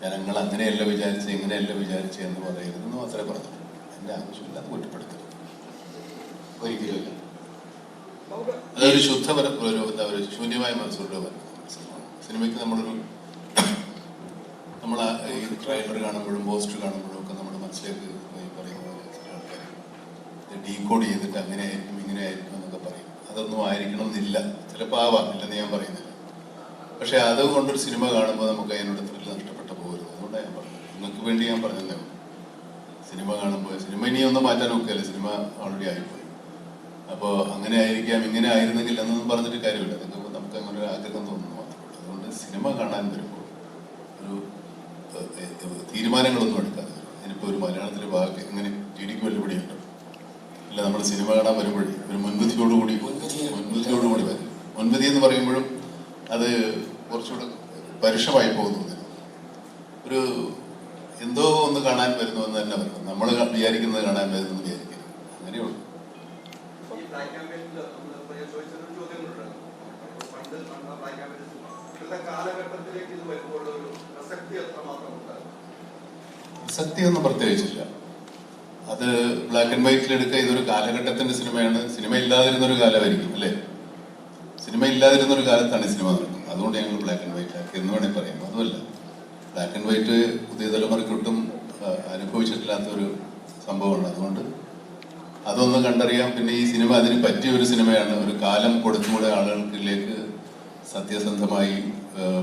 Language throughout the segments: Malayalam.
ജനങ്ങൾ അങ്ങനെയല്ല വിചാരിച്ച് ഇങ്ങനെയല്ല വിചാരിച്ച് എന്ന് പറയരുതെന്ന് മാത്രമേ പറഞ്ഞിട്ടുള്ളൂ എന്റെ ആവശ്യമില്ല അത് കുറ്റപ്പെടുത്തരുത് ഒരിക്കലുമില്ല. അതൊരു ശുദ്ധപര ഒരു എന്താ പറയുക ശൂന്യമായ സിനിമ സിനിമയ്ക്ക് നമ്മളൊരു നമ്മൾ ഈ ട്രെയിലർ കാണുമ്പോഴും പോസ്റ്റർ കാണുമ്പോഴും ഒക്കെ നമ്മുടെ മനസ്സിലേക്ക് പോലെ ചില ആൾക്കാർ ഡീകോഡ് ചെയ്തിട്ട് അങ്ങനെ ആയിരിക്കും ഇങ്ങനെ ആയിരിക്കും എന്നൊക്കെ പറയും. അതൊന്നും ആയിരിക്കണം എന്നില്ല. ചിലപ്പോൾ ആവാം ഇല്ലെന്ന് ഞാൻ പറയുന്നില്ല. പക്ഷെ അതുകൊണ്ടൊരു സിനിമ കാണുമ്പോൾ നമുക്ക് അതിനോട് നിങ്ങൾക്ക് വേണ്ടി ഞാൻ പറഞ്ഞതേ ഉള്ളൂ സിനിമ കാണുമ്പോൾ സിനിമ ഇനി ഒന്നും മാറ്റാൻ നോക്കുകയല്ലേ? സിനിമ ഓൾറെഡി ആയിപ്പോയി. അപ്പോൾ അങ്ങനെ ആയിരിക്കാം ഇങ്ങനെ ആയിരുന്നെങ്കിൽ എന്നൊന്നും പറഞ്ഞിട്ട് കാര്യമില്ല. നിങ്ങൾക്ക് നമുക്ക് അങ്ങനെ ഒരു ആഗ്രഹം തോന്നുന്നു മാത്രമേ അതുകൊണ്ട് സിനിമ കാണാൻ വരുമ്പോൾ ഒരു തീരുമാനങ്ങളൊന്നും എടുക്കാതെ. ഇനിയിപ്പോൾ ഒരു മലയാളത്തിലെ ഭാഗം ഇങ്ങനെ ടിഡിക്ക് വെല്ലുവിളിയുണ്ട്? അല്ല നമ്മൾ സിനിമ കാണാൻ വരുമ്പോഴേ ഒരു മുൻവിധിയോടുകൂടി മുൻവിധിയോടുകൂടി വരും. മുൻവിധി എന്ന് പറയുമ്പോഴും അത് കുറച്ചുകൂടെ പരുഷമായി പോകുന്നു. ഒരു എന്തോ ഒന്ന് കാണാൻ വരുന്നു എന്ന് തന്നെ പറയും. നമ്മൾ വിചാരിക്കുന്നത് കാണാൻ വരുന്നു എന്ന് വിചാരിക്കുന്നു അങ്ങനെയുള്ളൂ ഉണ്ട് പ്രസക്തിയൊന്നും പ്രത്യേകിച്ചില്ല. അത് ബ്ലാക്ക് ആൻഡ് വൈറ്റിൽ എടുക്കുക ഇതൊരു കാലഘട്ടത്തിന്റെ സിനിമയാണ്. സിനിമ ഇല്ലാതിരുന്ന ഒരു കാലമായിരിക്കും അല്ലേ? സിനിമ ഇല്ലാതിരുന്ന ഒരു കാലത്താണ് ഈ സിനിമ നടക്കുന്നത്. അതുകൊണ്ട് ഞങ്ങൾ ബ്ലാക്ക് ആൻഡ് വൈറ്റ് ആക്കി എന്ന് വേണമെങ്കിൽ പറയുന്നു അതുമല്ല. ബ്ലാക്ക് ആൻഡ് വൈറ്റ് പുതിയ തലമുറയ്ക്ക് ഒട്ടും അനുഭവിച്ചിട്ടില്ലാത്ത ഒരു സംഭവമാണ്. അതുകൊണ്ട് അതൊന്ന് കണ്ടറിയാം പിന്നെ ഈ സിനിമ അതിന് പറ്റിയ ഒരു സിനിമയാണ്. ഒരു കാലം കൊടുത്തുകൂടെ ആളുകൾക്കിലേക്ക് സത്യസന്ധമായി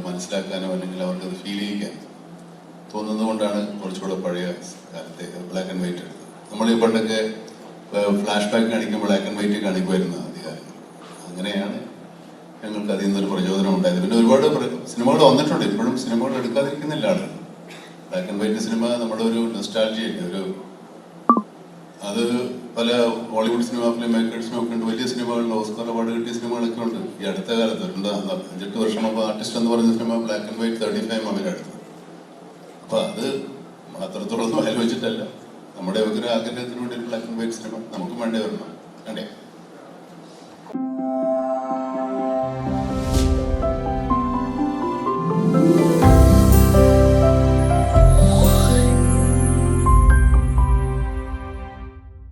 മനസ്സിലാക്കാനോ അല്ലെങ്കിൽ അവർക്ക് അത് ഫീൽ ചെയ്യിക്കാൻ തോന്നുന്നത് കൊണ്ടാണ് കുറച്ചുകൂടെ പഴയ കാലത്തെ ബ്ലാക്ക് ആൻഡ് വൈറ്റ് എടുത്തത്. നമ്മൾ ഈ പണ്ടൊക്കെ ഫ്ലാഷ് ബാക്ക് കാണിക്കും ബ്ലാക്ക് ആൻഡ് വൈറ്റ് കാണിക്കുമായിരുന്നു അധികാരം അങ്ങനെയാണ് ഞങ്ങൾക്ക് അതിൽ നിന്നൊരു പ്രചോദനം ഉണ്ടായത്. പിന്നെ ഒരുപാട് സിനിമകൾ വന്നിട്ടുണ്ട്. ഇപ്പോഴും സിനിമകൾ എടുക്കാതിരിക്കുന്നില്ല ആളുകൾ ബ്ലാക്ക് ആൻഡ് വൈറ്റ് സിനിമ നമ്മുടെ ഒരു നെസ്റ്റാൾജിയല്ലേ ഒരു അത് പല ഹോളിവുഡ് സിനിമ ഫിലിം മേക്കേഴ്സിനും ഒക്കെ ഉണ്ട്. വലിയ സിനിമകളിൽ ഓസ്കാർ അവാർഡ് കിട്ടിയ സിനിമകളൊക്കെ ഉണ്ട്. ഈ അടുത്ത കാലത്ത് ഉണ്ട് അഞ്ചെട്ട് വർഷം മുമ്പ് ആർട്ടിസ്റ്റ് എന്ന് പറഞ്ഞ cinema black and white thirty five അവരെടുത്തത് അപ്പൊ അത് അത്രത്തോളം ആലോചിച്ചിട്ടല്ല നമ്മുടെ ഒരു ആഗ്രഹത്തിന് വേണ്ടി ബ്ലാക്ക് ആൻഡ് വൈറ്റ് സിനിമ നമുക്ക് വേണ്ടി വരണം. വേണ്ടേ